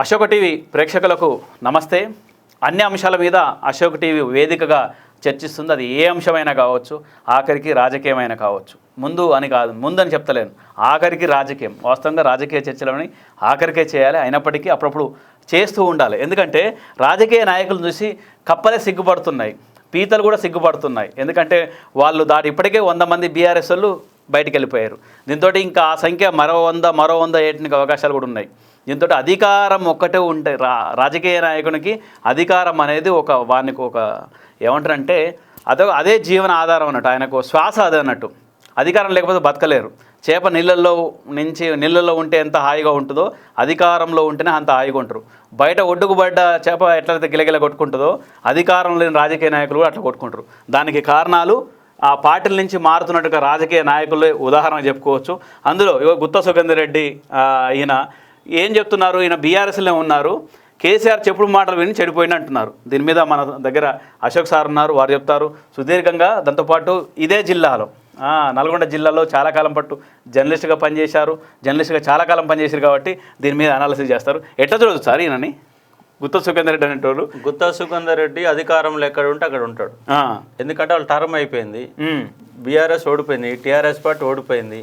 Ashoka TV ప్రేక్షకులకు నమస్తే. అన్ని అంశాల మీద అశోక్ టీవీ వేదికగా చర్చిస్తుంది. అది ఏ అంశమైనా కావచ్చు ఆఖరికి రాజకీయమైనా కావచ్చు. ముందు అని కాదు ముందు అని చెప్తలేను. ఆఖరికి రాజకీయం. వాస్తవంగా రాజకీయ చర్చలని ఆఖరికే చేయాలి. అయినప్పటికీ అప్పుడప్పుడు చేస్తూ ఉండాలి. ఎందుకంటే రాజకీయ నాయకులను చూసి కప్పలే సిగ్గుపడుతున్నాయి. పీతలు కూడా సిగ్గుపడుతున్నాయి. ఎందుకంటే వాళ్ళు దాటి ఇప్పటికే వంద మంది బీఆర్ఎస్ వాళ్ళు బయటికి వెళ్ళిపోయారు. దీంతో ఇంకా ఆ సంఖ్య మరో వంద మరో వంద ఏటికి అవకాశాలు కూడా ఉన్నాయి. దీంతో అధికారం ఒక్కటే ఉంటే రా రాజకీయ నాయకునికి అధికారం అనేది ఒక వానికి ఒక ఏమంటారంటే అదొక అదే జీవన ఆధారం అన్నట్టు ఆయనకు శ్వాస అదే అన్నట్టు. అధికారం లేకపోతే బతకలేరు. చేప నీళ్ళల్లో నుంచి నీళ్ళల్లో ఉంటే ఎంత హాయిగా ఉంటుందో అధికారంలో ఉంటేనే అంత హాయిగా ఉంటారు. బయట ఒడ్డుకు పడ్డ చేప ఎట్లయితే గిలగిల కొట్టుకుంటుందో అధికారం లేని రాజకీయ నాయకులు కూడా అట్లా కొట్టుకుంటారు. దానికి కారణాలు ఆ పార్టీల నుంచి మారుతున్నట్టుగా రాజకీయ నాయకులే ఉదాహరణ చెప్పుకోవచ్చు. అందులో ఇగో గుత్త సుగంధ రెడ్డి ఈయన ఏం చెప్తున్నారు? ఈయన బీఆర్ఎస్లో ఉన్నారు. కేసీఆర్ చెప్పుడు మాటలు విని చెడిపోయిన అంటున్నారు. దీని మీద మన దగ్గర అశోక్ సార్ ఉన్నారు వారు చెప్తారు. సుదీర్ఘంగా దాంతోపాటు ఇదే జిల్లాలో నల్గొండ జిల్లాలో చాలా కాలం పట్టు జర్నలిస్ట్గా పనిచేశారు. జర్నలిస్ట్గా చాలా కాలం పనిచేశారు కాబట్టి దీని మీద అనాలిసిస్ చేస్తారు. ఎట్లా చూడదు సార్ ఈయనని? గుత్త సుఖేందర్ రెడ్డి అనేటోళ్ళు గుత్తా సుఖందర్ రెడ్డి అధికారంలో ఎక్కడ ఉంటే అక్కడ ఉంటాడు. ఎందుకంటే వాళ్ళు టర్మ్ అయిపోయింది. బీఆర్ఎస్ ఓడిపోయింది టీఆర్ఎస్ పార్టీ ఓడిపోయింది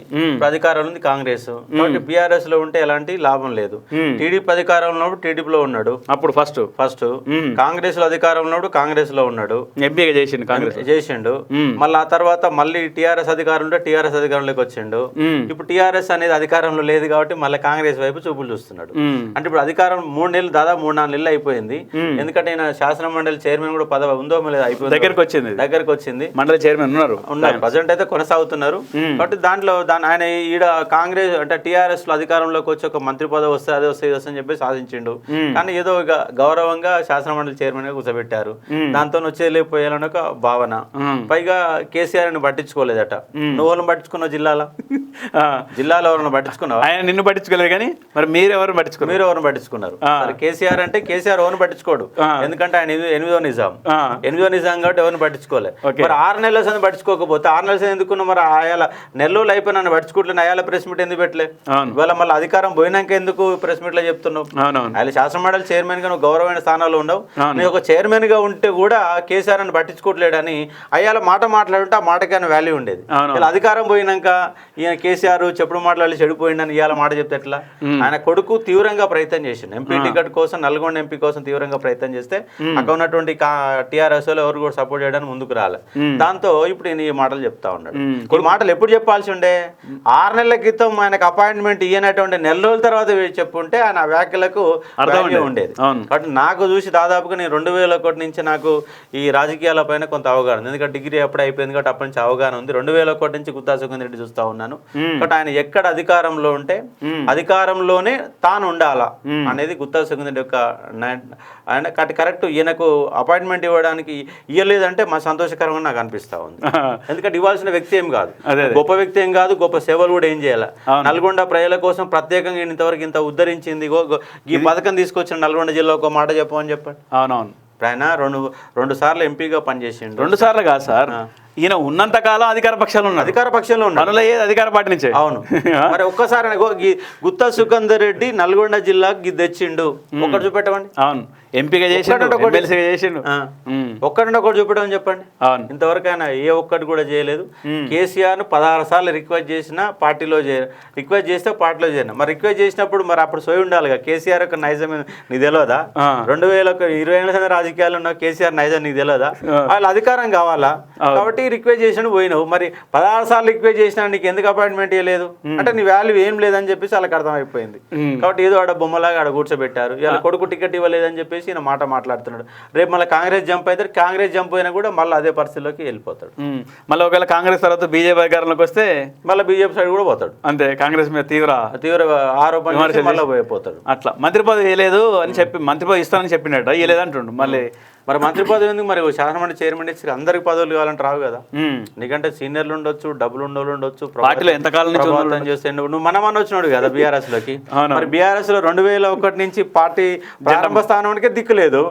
అధికారంలో ఉంది కాంగ్రెస్. కాబట్టి బీఆర్ఎస్లో ఉంటే ఎలాంటి లాభం లేదు. టీడీపీ అధికారంలో ఉన్నప్పుడు టీడీపీలో ఉన్నాడు. అప్పుడు ఫస్ట్ ఫస్ట్. కాంగ్రెస్లో అధికారంలో ఉన్నప్పుడు కాంగ్రెస్లో ఉన్నాడు. ఎంపీగా చేసిండు కాంగ్రెస్. చేసిండు. మళ్ళీ ఆ తర్వాత మళ్ళీ టీఆర్ఎస్ అధికారం ఉంటే టీఆర్ఎస్ అధికారంలోకి వచ్చిండు. ఇప్పుడు టీఆర్ఎస్ అనేది అధికారంలో లేదు కాబట్టి మళ్ళీ కాంగ్రెస్ వైపు చూపులు చూస్తున్నాడు. అంటే ఇప్పుడు అధికారం మూడు నెలలు దాదాపు మూడు నాలుగు నెలలు అయిపోయింది. ఎందుకంటే ఆయన శాసన మండలి చైర్మన్ కూడా పదవి ఉందో లేదా అయిపోయింది. దగ్గరికి వచ్చింది. దగ్గరకు వచ్చింది. మండలి చైర్మన్ ఉన్నారు. ఉన్నారు. ప్రజెంట్ అయితే కొనసాగుతున్నారు. కాబట్టి దాంట్లో దాని ఆయన ఈడ కాంగ్రెస్ అంటే టీఆర్ఎస్లో అధికారంలోకి వచ్చి ఒక మంత్రి పదవి వస్తే అదే వస్తే ఇది వస్తే అని చెప్పి సాధించిండు. కానీ ఏదో గౌరవంగా శాసన మండలి చైర్మన్గా కూర్చోబెట్టారు. దాంతో వచ్చేలేకపోయాలని ఒక భావన. పైగా కేసీఆర్ని పట్టించుకోలేదట. మ్మ్. నువ్వు వాళ్ళని పట్టించుకున్నావు జిల్లాలో? జిల్లాలో ఎవరిని పట్టించుకున్నావా? ఆయన నిన్ను పట్టించుకోలేదు కానీ మరి మీరెవరు పట్టించుకున్నారు? మీరు ఎవరిని పట్టించుకున్నారు? కేసీఆర్ అంటే కేసీఆర్ ఎవరిని పట్టించుకోడు. ఎందుకంటే ఆయన ఎనిమిది- నిజాం. ఎనిమిదో నిజాం కాబట్టి ఎవరిని పట్టించుకోలే. ఓకే. మరి ఆరు నెలల సంది పట్టించుకోకపోతే ఆరు నెలల ఎందుకున్నా మరి ఆయాల నెలలు అయిపోయి నన్ను పట్టించుకుంటే ఆయాల ప్రెస్ మీట్ ఎందుకు పెట్టలే? ఇవాళ మళ్ళీ అధికారం పోయినాక ఎందుకు ప్రెస్ మీట్లో చెప్తున్నావు? ఆయన శాసన మండలి చైర్మన్గా నువ్వు గౌరవమైన స్థానాల్లో ఉండవు. నీ ఒక చైర్మన్గా ఉంటే కూడా కేసీఆర్ అని పట్టించుకోవట్లేడని అయ్యాల మాట మాట్లాడుంటే ఆ మాటకి ఆయన వాల్యూ ఉండేది. ఇలా అధికారం పోయినాక ఈయన కేసీఆర్ చెప్పుడు మాట్లాడి చెడిపోయిండని ఇవాళ మాట చెప్తే ఎట్లా? ఆయన కొడుకు తీవ్రంగా ప్రయత్నం చేసిండు. ఎంపీ టికెట్ కోసం నల్గొండ ఎంపీ కోసం తీవ్రంగా ప్రయత్నం చేస్తే అక్కడ ఉన్నటువంటి టీఆర్ఎస్లో ఎవరు కూడా సపోర్ట్ చేయడానికి ముందుకు రాలే. దాంతో ఇప్పుడు ఈయన ఈ మాటలు చెప్తా ఉన్నాడు. ఈ మాటలు ఎప్పుడు చెప్పాల్సి ఉండే ఆరు నెలల క్రితం ఆయనకు అపాయింట్మెంట్ ఇయ్యనటువంటి నెల రోజుల తర్వాత చెప్పుంటే ఆయన ఆ వ్యాఖ్యలకు అర్థం ఉండేది. కాబట్టి నాకు చూసి దాదాపుగా నేను రెండు వేల ఒకటి నుంచి నాకు ఈ రాజకీయాల పైన కొంత అవగాహన ఉంది ఎందుకంటే డిగ్రీ అప్పుడు అయిపోయింది కాబట్టి అప్పటి నుంచి అవగాహన ఉంది రెండు వేల ఒకటి నుంచి గుత్తా సుఖేంద్ర రెడ్డి చూస్తా ఉన్నాను. కాబట్టి ఆయన ఎక్కడ అధికారంలో ఉంటే. అధికారంలోనే తాను ఉండాలా. అనేది గుత్తా సుఖేంద్ర యొక్క ఆయన కరెక్ట్ ఈయనకు అపాయింట్మెంట్ ఇవ్వడానికి ఇవ్వలేదంటే మా సంతోషకరంగా నాకు అనిపిస్తా ఉంది ఎందుకంటే ఇవ్వాల్సిన వ్యక్తి ఏం కాదు. గొప్ప వ్యక్తి ఏం కాదు గొప్ప సేవలు కూడా ఏం చేయాలి. నల్గొండ ప్రజల కోసం ప్రత్యేకంగా ఇంతవరకు ఇంత ఉద్ధరించింది. ఈ పథకం తీసుకొచ్చిన నల్గొండ జిల్లా ఒక మాట చెప్పమని చెప్పండి. అవునవును. ఆయన రెండు రెండు సార్లు ఎంపీగా పనిచేసిండు. రెండు సార్లు కాదు సార్. ఈయన ఉన్నంత కాలం అధికార పక్షాలు ఉన్నారు అధికార పక్షంలో ఉన్నాడు. పనులు అయ్యేది అధికార పార్టీ నుంచే. అవును. మరి ఒక్కసారి గుత్తా సుఖందర్ రెడ్డి నల్గొండ జిల్లాకి తెచ్చిండు. ఒక్కటి చూపెట్టమండి. అవును. ఎంపీగా చేసిండు ఒకటి. ఎమ్మెల్సీగా చేసిండు. ఒక్కటి ఒకటి చూపెట్టమని చెప్పండి. అవును. ఇంతవరకు ఆయన ఏ ఒక్కటి కూడా చేయలేదు. కేసీఆర్ను పదహారు సార్లు రిక్వెస్ట్ చేసినా పార్టీలో చే రిక్వెస్ట్ చేస్తే పార్టీలో చేరిన. మరి రిక్వెస్ట్ చేసినప్పుడు మరి అప్పుడు సోయి ఉండాలిగా కేసీఆర్ యొక్క నైజం నీకు తెలియదా. రెండు వేల ఇరవై ఏళ్ళ రాజకీయాలు ఉన్న కేసీఆర్ నైజం నీకు తెలియదా. వాళ్ళ అధికారం కావాలా? అవును. కాబట్టి రిక్వెస్ట్ చేసిన పోయినావు. మరి పదహారు సార్లు రిక్వెస్ట్ చేసినా నీకు ఎందుకు అపాయింట్మెంట్ ఇవ్వలేదు అంటే నీ వాల్యూ ఏం లేదని చెప్పేసి వాళ్ళకి అర్థమైపోయింది. కాబట్టి ఏదో ఆడ బొమ్మలాగా ఆడ కూర్చోబెట్టారు. ఇలా కొడుకు టికెట్ ఇవ్వలేదని చెప్పేసి ఈయన మాట మాట్లాడుతున్నాడు. రేపు మళ్ళీ కాంగ్రెస్ జంప్ అయితే కాంగ్రెస్ జంప్ అయినా కూడా మళ్ళీ అదే పరిస్థితిలోకి వెళ్ళిపోతాడు. మళ్ళీ ఒకవేళ కాంగ్రెస్ తర్వాత బీజేపీ అధికారంలోకి వస్తే మళ్ళీ బీజేపీ సైడ్ కూడా పోతాడు. అంతే కాంగ్రెస్ మీద తీవ్ర తీవ్ర ఆరోపణ మళ్ళీ పోయిపోతాడు. అట్లా. మంత్రి పదవి ఇవ్వలేదు అని చెప్పి మంత్రి పదవి ఇస్తానని చెప్పినట్ట ఇవ్వలేదు అంటుండు. మళ్ళీ మరి మంత్రి పదవి ఎందుకు? మరి శాసనమండలి చైర్మన్ ఇచ్చి అందరికి పదవులు కావాలంటే రావు కదా. నీకంటే సీనియర్లు ఉండొచ్చు డబ్బులు ఉండోళ్ళు ఉండొచ్చు పార్టీలో ఎంతకాలం నుంచి చేస్తే నువ్వు మనం అని వచ్చినాడు కదా బీఆర్ఎస్లోకి. మరి బీఆర్ఎస్లో రెండు వేల ఒకటి నుంచి పార్టీ ప్రారంభ స్థానానికే దిక్కు లేదు.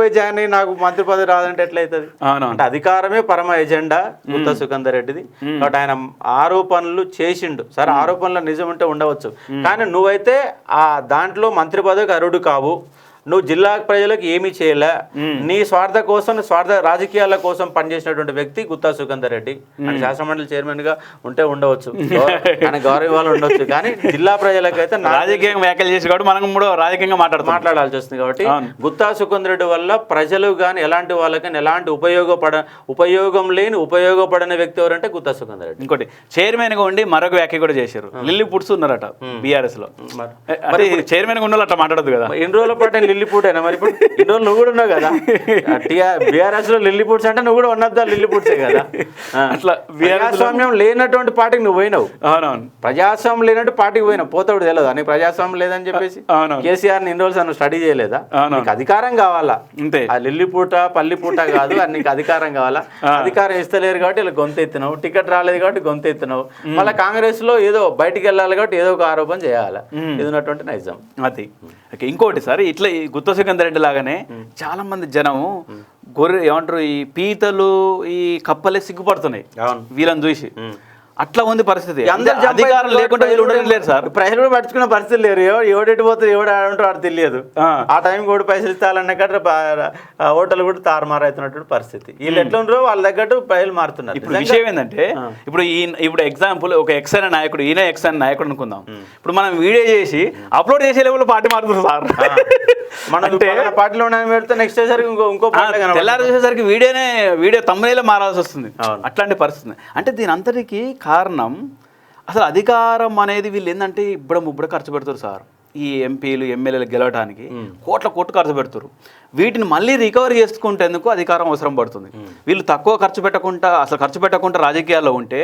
పోయి జాయిన్ అయ్యి నాకు మంత్రి పదవి రాదంటే ఎట్లయితది అంటే అధికారమే పరమ ఎజెండా గుత్త సుఖందర్ రెడ్డిది. కాబట్టి ఆయన ఆరోపణలు చేసిండు. సరే ఆరోపణలు నిజం ఉంటే ఉండవచ్చు. కానీ నువ్వైతే ఆ దాంట్లో మంత్రి పదవికి అర్హుడు కావు. నువ్వు జిల్లా ప్రజలకు ఏమీ చేయలే. నీ స్వార్థ కోసం స్వార్థ రాజకీయాల కోసం పనిచేసినటువంటి వ్యక్తి గుత్తా సుఖందర్ రెడ్డి. శాసనమండలి చైర్మన్గా ఉంటే ఉండవచ్చు. ఆయన గౌరవ వాళ్ళు ఉండొచ్చు. కానీ జిల్లా ప్రజలకైతే రాజకీయంగా వ్యాఖ్యలు చేసి కాబట్టి మనం కూడా రాజకీయంగా మాట్లాడుతాం. మాట్లాడాల్సి వస్తుంది కాబట్టి. గుత్తా సుకుంద్ రెడ్డి వల్ల ప్రజలు కానీ ఎలాంటి వాళ్ళకని ఎలాంటి ఉపయోగపడ ఉపయోగం లేని ఉపయోగపడని వ్యక్తి ఎవరంటే గుత్తా సుకుంద్ రెడ్డి. ఇంకోటి చైర్మన్గా ఉండి మరొక వ్యాఖ్య కూడా చేశారు. లిల్లీ పుట్స్ ఉన్నారట బీఆర్ఎస్లో మరి చైర్మన్గా వాళ్ళు అట్లా మాట్లాడదు కదా. ఎన్ని రోజుల పాటు లిల్లీపూటేనా మరి ఇప్పుడు ఇన్ని రోజులు నువ్వు కూడా ఉన్నావు కదా. బీఆర్ఎస్లో లిల్లీపూట్స్ అంటే నువ్వు కూడా వన్ ఆఫ్ ద లిల్లీపూట్సే కదా. అట్లా ప్రజాస్వామ్యం లేనటువంటి పార్టీకి నువ్వు పోయినావు. అవునవును. ప్రజాస్వామ్యం లేనట్టు పార్టీకి పోయినావు. పోతాడు తెలియదు అని ప్రజాస్వామ్యం లేదని చెప్పేసి కేసీఆర్ ఇన్ని రోజులు నువ్వు స్టడీ చేయలేదా. నీకు అధికారం కావాలా? అంతే. ఆ లిల్లీ పూట పల్లి పూట కాదు అది నీకు అధికారం కావాలా? అధికారం ఇస్తలేరు కాబట్టి ఇలా గొంతు ఎత్తినావు. టికెట్ రాలేదు కాబట్టి గొంతు ఎత్తినావు. మళ్ళీ కాంగ్రెస్లో ఏదో బయటికి వెళ్ళాలి కాబట్టి ఏదో ఒక ఆరోపణ చేయాలి? ఇది ఉన్నటువంటి నైజం. అది. ఓకే ఇంకోటి సార్ ఇట్లా గుత్త సికందర్ రెడ్డి లాగానే చాలా మంది జనము గొర్రె ఏమంటారు ఈ పీతలు ఈ కప్పలే సిగ్గుపడుతున్నాయి. వీళ్ళని చూసి. అట్లా ఉంది పరిస్థితి. అధికారం లేకుండా వీళ్ళు ఉండడం లేదు సార్. ప్రజలు కూడా పట్టించుకునే పరిస్థితి లేరు ఎవడు ఎవడెటు పోతే ఎవడు ఆడుంటో వాడు తెలియదు. ఆ. ఆ టైం కూడా పైసలు ఇస్తాలన్న కట్ట హోటల్ కూడా తారుమారు అవుతున్నటువంటి పరిస్థితి. వీళ్ళు ఎట్లా ఉన్నారో వాళ్ళ తగ్గట్టు ప్రజలు మారుతున్నారు. ఇప్పుడు విషయం ఏంటంటే ఇప్పుడు ఈ ఇప్పుడు ఎగ్జాంపుల్ ఒక ఎక్స్ అనే నాయకుడు ఈయన ఎక్స్ అనే నాయకుడు అనుకుందాం. ఇప్పుడు మనం వీడియో చేసి అప్లోడ్ చేసే లెవెల్ పార్టీ మారుతుంది సార్. మనం పార్టీలో పెడితే నెక్స్ట్ వచ్చేసరికి ఇంకో ఇంకో. తెల్లారి చూసేసరికి వీడియోనే వీడియో తమ్మునేలా మారాల్సి వస్తుంది. అట్లాంటి పరిస్థితి. అంటే దీని అంతటికి కారణం అసలు అధికారం అనేది వీళ్ళు ఏంటంటే ఇప్పుడు ముప్పుడు ఖర్చు పెడతారు సార్. ఈ ఎంపీలు ఎమ్మెల్యేలు గెలవడానికి కోట్ల కోట్లు ఖర్చు పెడతారు. వీటిని మళ్ళీ రికవర్ చేసుకుంటేందుకు అధికారం అవసరం పడుతుంది. వీళ్ళు తక్కువ ఖర్చు పెట్టకుండా అసలు ఖర్చు పెట్టకుండా రాజకీయాల్లో ఉంటే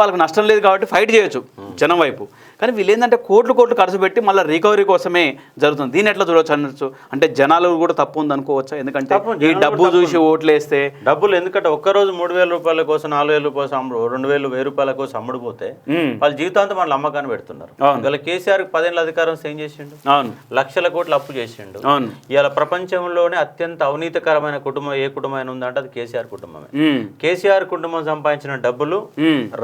వాళ్ళకి నష్టం లేదు కాబట్టి ఫైట్ చేయొచ్చు జనం వైపు. కానీ వీళ్ళు ఏంటంటే కోట్లు కోట్లు ఖర్చు పెట్టి మళ్ళీ రికవరీ కోసమే జరుగుతుంది. దీన్ని ఎట్లా చూడవచ్చు అనొచ్చు? అంటే జనాలు కూడా తప్పు ఉంది అనుకోవచ్చా? ఎందుకంటే ఈ డబ్బు చూసి ఓట్లు వేస్తే డబ్బులు ఎందుకంటే ఒక్కరోజు మూడు వేల రూపాయల కోసం నాలుగు వేల రూపాయల అమ్ముడు రెండు వేలు వెయ్యి రూపాయల కోసం అమ్ముడుపోతే వాళ్ళు జీవితాంతం వాళ్ళ అమ్మకాన్ని పెడుతున్నారు. ఇవాళ కేసీఆర్ పదేళ్ళ అధికారం ఏం చేసిండు? అవును. లక్షల కోట్లు అప్పు చేసిండు. అవును. ఇవాళ ప్రపంచంలోనే అత్యంత అవినీతికరమైన కుటుంబం ఏ కుటుంబం ఉందంటే అది కేసీఆర్ కుటుంబమే. కేసీఆర్ కుటుంబం సంపాదించిన డబ్బులు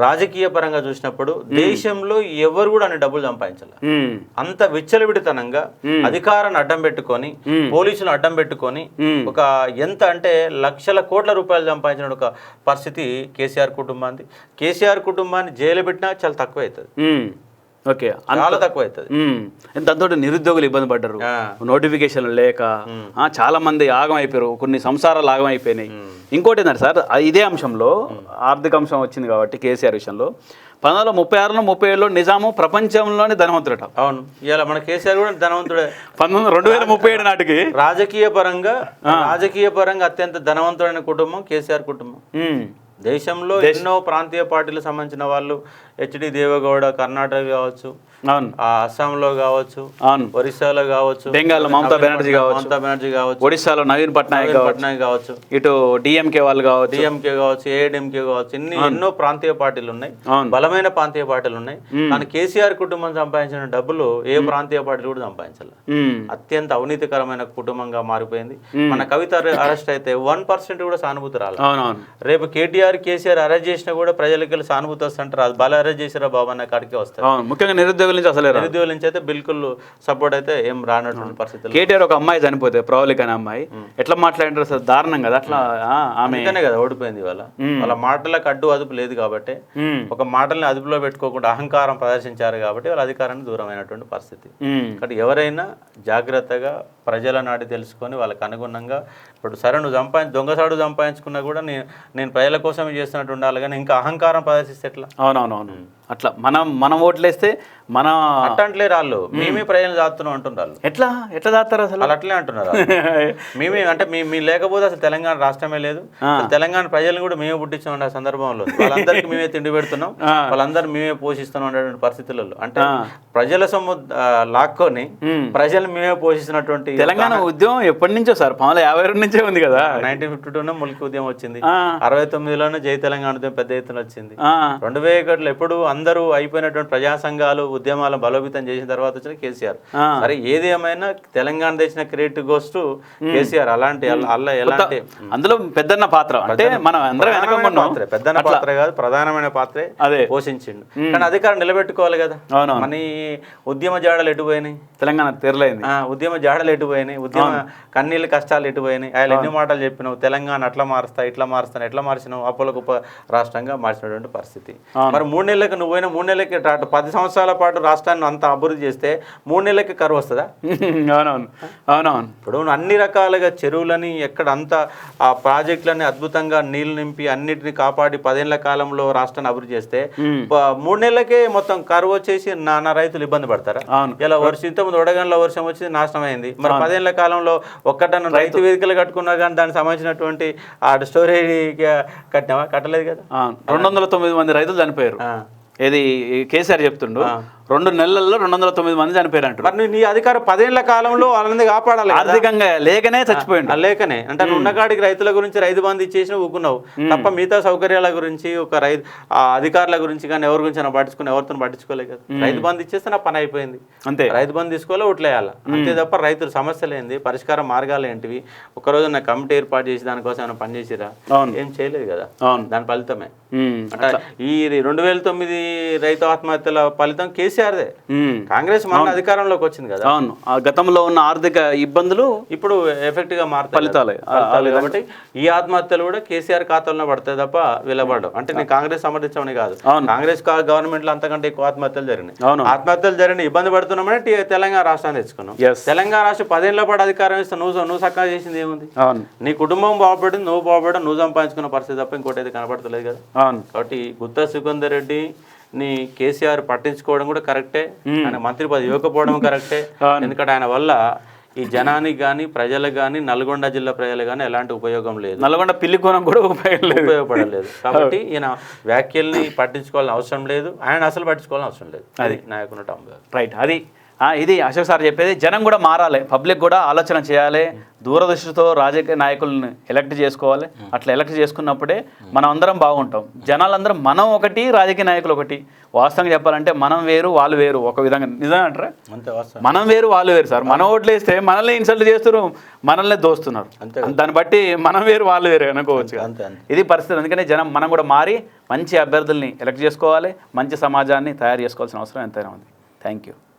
రాజకీయ పరంగా చూసినప్పుడు దేశంలో ఎవరు కూడా అన్ని డబ్బులు సంపాదించాలి? అంత విచ్చలవిడితనంగా అధికారాన్ని అడ్డం పెట్టుకొని పోలీసులు అడ్డం పెట్టుకొని. ఒక ఎంత అంటే లక్షల కోట్ల రూపాయలు సంపాదించిన ఒక పరిస్థితి కేసీఆర్ కుటుంబాన్ని కేసీఆర్ కుటుంబాన్ని జైలు పెట్టినా చాలా తక్కువ అవుతుంది. ఓకే. అంత చాలా తక్కువ అవుతుంది. దాంతో నిరుద్యోగులు ఇబ్బంది పడ్డారు. ఆ. నోటిఫికేషన్లు లేక చాలా మంది ఆగం అయిపోయారు కొన్ని సంసారాలు ఆగం అయిపోయినాయి ఇంకోటి ఏంటంటే సార్ ఇదే అంశంలో ఆర్థిక అంశం వచ్చింది కాబట్టి కేసీఆర్ విషయంలో. పంతొమ్మిది వందల ముప్పై ఆరులో ముప్పై ఏడులో నిజాము ప్రపంచంలోనే ధనవంతుడట. అవును. ఇవాళ మన కేసీఆర్ కూడా ధనవంతుడే. పంతొమ్మిది రెండు వేల ముప్పై ఏడు నాటికి. రాజకీయ పరంగా రాజకీయ పరంగా అత్యంత ధనవంతుడైన కుటుంబం కేసీఆర్ కుటుంబం. దేశంలో ఎన్నో ప్రాంతీయ పార్టీలకు సంబంధించిన వాళ్ళు హెచ్డి దేవగౌడ కర్ణాటక కావచ్చు అవును. ఆ అస్సాంలో కావచ్చు అవును. ఒరిస్సాలో కావచ్చు బెంగాల్లో మమతా బెనర్జీ కావచ్చు మమతా బెనర్జీ కావచ్చు ఒడిశాలో నవీన్ పట్నాయక్ పట్నాయక్ కావచ్చు ఇటు డిఎంకే వాళ్ళు కావచ్చు. డిఎంకే కావచ్చు ఏఐడిఎంకే కావచ్చు ఇన్ని ఎన్నో ప్రాంతీయ పార్టీలు ఉన్నాయి. బలమైన ప్రాంతీయ పార్టీలు ఉన్నాయి. కానీ కేసీఆర్ కుటుంబం సంపాదించిన డబ్బులు ఏ ప్రాంతీయ పార్టీలు కూడా సంపాదించాలి. అత్యంత అవినీతికరమైన కుటుంబంగా మారిపోయింది. మన కవిత అరెస్ట్ అయితే వన్ పర్సెంట్ కూడా సానుభూతి రాలి. అవునవును. రేపు కేటీఆర్ కేసీఆర్ అరెస్ట్ చేసినా కూడా ప్రజలకి సానుభూతి వస్తుంటారు అది బాగా అరెస్ట్ చేసిరా బాబు అన్న కాడికే వస్తారు. ముఖ్యంగా నిరుద్యోగుల నుంచి అసలే రాదు. నిరుద్యోగుల నుంచి అయితే బిల్కుల్ సపోర్ట్ అయితే ఏం రానటువంటి పరిస్థితులు కేటీఆర్ ఒక అమ్మాయి చనిపోతే ప్రవళిక అనే అమ్మాయి ఎట్లా మాట్లాడింటారు అసలు? దారుణం కదా అట్లా ఆమె. కదా ఓడిపోయింది ఇవాళ. వాళ్ళ మాటలకు అడ్డు అదుపు లేదు కాబట్టి ఒక మాటల్ని అదుపులో పెట్టుకోకుండా అహంకారం ప్రదర్శించారు కాబట్టి వాళ్ళ అధికారానికి దూరమైనటువంటి పరిస్థితి. కాబట్టి ఎవరైనా జాగ్రత్తగా ప్రజల నాడి తెలుసుకొని వాళ్ళకి అనుగుణంగా ఇప్పుడు సరే నువ్వు సంపాదించి దొంగసాడు సంపాదించుకున్నా కూడా నేను నేను ప్రజల కోసమే చేస్తున్నట్టు ఉండాలి కానీ ఇంకా అహంకారం ప్రదర్శిస్తే ఎట్లా? అవునవునవును. అట్లా మనం మనం ఓట్లేస్తే మన అట్టంట్లే రాళ్ళు. మేమే ప్రజలు దాస్తున్నాం అంటున్నారు ఎట్లా? ఎట్లా దాస్తారు అసలు? వాళ్ళు అట్లే అంటున్నారు. మేమే అంటే మీ మీ లేకపోతే అసలు తెలంగాణ రాష్ట్రమే లేదు. తెలంగాణ ప్రజలను కూడా మేమే పుట్టించాం ఆ సందర్భంలో. వాళ్ళందరికీ మేమే తిండి పెడుతున్నాం. వాళ్ళందరూ మేమే పోషిస్తున్నాం అనేటువంటి పరిస్థితులలో. అంటే ప్రజల సొమ్ము లాక్కొని. ప్రజలు మేమే పోషిస్తున్నటువంటి తెలంగాణ ఉద్యమం ఎప్పటి నుంచో సార్? పంతొమ్మిది యాభై రెండు నుంచే ఉంది కదా. నైన్టీన్ ఫిఫ్టీ టూలో ములికి ఉద్యమం వచ్చింది. అరవై తొమ్మిదిలోనే జై తెలంగాణ ఉద్యమం పెద్ద ఎత్తున వచ్చింది. రెండు వేల ఒకటిలో ఎప్పుడు అందరూ అయిపోయినటువంటి ప్రజా సంఘాలు ఉద్యమాలను బలోపేతం చేసిన తర్వాత వచ్చిన కేసీఆర్. సరే ఏది ఏమైనా తెలంగాణ తెచ్చిన క్రెడిట్ గోస్ టు కేసీఆర్. అలాంటి అల్ల ఎలాంటి అందులో పెద్దన్న పాత్ర. అంటే మనం అందరం పాత్రే. పెద్దన్న పాత్ర కాదు ప్రధానమైన పాత్రే అదే. పోషించిండు. కానీ అధికారం నిలబెట్టుకోవాలి కదా. మన ఉద్యమ జాడలు ఎటు పోయినాయి? తెలంగాణ తెరలైంది ఉద్యమ జాడలు ఎటు పోయినాయి? ఉద్యమ కన్నీళ్ళ కష్టాలు ఎటు పోయినాయి? ఆయన ఎన్ని మాటలు చెప్పినావు? తెలంగాణ అట్లా మారుస్తా ఇట్లా మారుస్తాను ఎట్లా మార్చినావు? అప్పుల గొప్ప రాష్ట్రంగా మార్చినటువంటి పరిస్థితి. మరి మూడు నెలలకు నువ్వు పోయిన మూడు నెలలకి పది సంవత్సరాల పాటు రాష్ట్రాన్ని అంత అభివృద్ధి చేస్తే మూడు నెలలకి కరువు వస్తుందా? అవునవును. అవునవును. ఇప్పుడు అన్ని రకాలుగా చెరువులని ఎక్కడ అంత ఆ ప్రాజెక్టులని అద్భుతంగా నీళ్ళు నింపి అన్నిటిని కాపాడి పదేళ్ళ కాలంలో రాష్ట్రాన్ని అభివృద్ధి చేస్తే మూడు నెలలకే మొత్తం కరువు వచ్చేసి నానా రైతులు ఇబ్బంది పడతారా. ఇలా వర్షం ఇంతకుముందు వడగండ్ల వర్షం వచ్చి నాశనం అయింది మరి పదేళ్ళ కాలంలో ఒక్కటన్న రైతు వేదికలు కట్టుకున్నా కానీ దానికి సంబంధించినటువంటి ఆ స్టోరేజ్ కట్టినావా? కట్టలేదు కదా. రెండు వందల తొమ్మిది మంది రైతులు చనిపోయారు. ఏది కేసీఆర్ చెప్తుండు. రెండు నెలల్లో రెండు వందల తొమ్మిది మంది చనిపోయారు అంటారు మరి నీ అధికారం పదేళ్ళ కాలంలో వాళ్ళని కాపాడాలి. ఆర్థికంగా లేకనే చచ్చిపోయిండు. ఆ లేఖనే అంటే ఉన్నకాడికి రైతుల గురించి రైతు బంధు ఇచ్చేసి ఊకున్నావు. తప్ప మిగతా సౌకర్యాల గురించి ఒక రైతు ఆ అధికారుల గురించి కానీ ఎవరి గురించి పట్టించుకుని ఎవరితో పట్టించుకోలేదు కదా. రైతు బంధు ఇచ్చేస్తే నా పని అయిపోయింది. అంతే. రైతు బంధు తీసుకోవాలి ఓట్లేయాలి? అంతే తప్ప రైతుల సమస్యలు ఏంది? పరిష్కార మార్గాలు ఏంటివి? ఒకరోజు నా కమిటీ ఏర్పాటు చేసి దానికోసం ఏమైనా పని చేసిరా. ఏం చేయలేదు కదా. దాని ఫలితమే. అంటే ఈ రెండు వేల తొమ్మిది రైతు ఆత్మహత్యల ఫలితం కేసీఆర్దే కాంగ్రెస్ మన అధికారంలోకి వచ్చింది కదా. అవును. ఆ గతంలో ఉన్న ఆర్థిక ఇబ్బందులు ఇప్పుడు ఎఫెక్ట్గా మారుతాయి ఫలితాలే. కాబట్టి ఈ ఆత్మహత్యలు కూడా కేసీఆర్ ఖాతాలో పడతాయి తప్ప వీళ్ళబడవు అంటే నేను కాంగ్రెస్ సమర్థించమని కాదు. కాంగ్రెస్ గవర్నమెంట్లో అంతకంటే ఎక్కువ ఆత్మహత్యలు జరిగినాయి. అవును. ఆత్మహత్యలు జరిగిన ఇబ్బంది పడుతున్నామని తెలంగాణ రాష్ట్రాన్ని తెచ్చుకున్నాం. తెలంగాణ రాష్ట్రం పదేళ్ళ పాటు అధికారం ఇస్తే నువ్వు నువ్వు సక్కగా చేసింది ఏముంది? అవును. నీ కుటుంబం బాగుపడింది నువ్వు బాగుపడడం నువ్వు సంపాదించుకున్న పరిస్థితి తప్ప ఇంకోటి అయితే కనపడతలేదు కదా. అవును. కాబట్టి గుత్తా సుఖందర్ రెడ్డి ని కేసీఆర్ పట్టించుకోవడం కూడా కరెక్టే. ఆయన మంత్రి పదవి ఇవ్వకపోవడం కరెక్టే. ఎందుకంటే ఆయన వల్ల ఈ జనానికి కానీ ప్రజలకు కానీ నల్గొండ జిల్లా ప్రజలకు కానీ ఎలాంటి ఉపయోగం లేదు. నల్గొండ పిల్లి కోణం కూడా ఉపయోగం లేదు. ఉపయోగపడలేదు. కాబట్టి ఈయన వ్యాఖ్యల్ని పట్టించుకోవాల్సిన అవసరం లేదు. ఆయన అసలు పట్టించుకోవాల్సిన అవసరం లేదు. అది. టామ్ గారు రైట్. అది ఇది అశోక్ సార్ చెప్పేది. జనం కూడా మారాలి. పబ్లిక్ కూడా ఆలోచన చేయాలి. దూరదృష్టితో రాజకీయ నాయకులను ఎలక్ట్ చేసుకోవాలి. అట్లా ఎలక్ట్ చేసుకున్నప్పుడే మనం అందరం బాగుంటాం. జనాలందరం మనం ఒకటి రాజకీయ నాయకులు ఒకటి. వాస్తవంగా చెప్పాలంటే మనం వేరు వాళ్ళు వేరు. ఒక విధంగా నిజం అంటారా? మనం వేరు వాళ్ళు వేరు సార్. మనం ఓట్లు వేస్తే మనల్ని ఇన్సల్ట్ చేస్తున్నారు మనల్ని దోస్తున్నారు. అంతే దాన్ని బట్టి మనం వేరు వాళ్ళు వేరు అనుకోవచ్చు ఇది పరిస్థితి. అందుకనే జనం మనం కూడా మారి మంచి అభ్యర్థుల్ని ఎలక్ట్ చేసుకోవాలి. మంచి సమాజాన్ని తయారు చేసుకోవాల్సిన అవసరం ఎంతైనా ఉంది. Thank you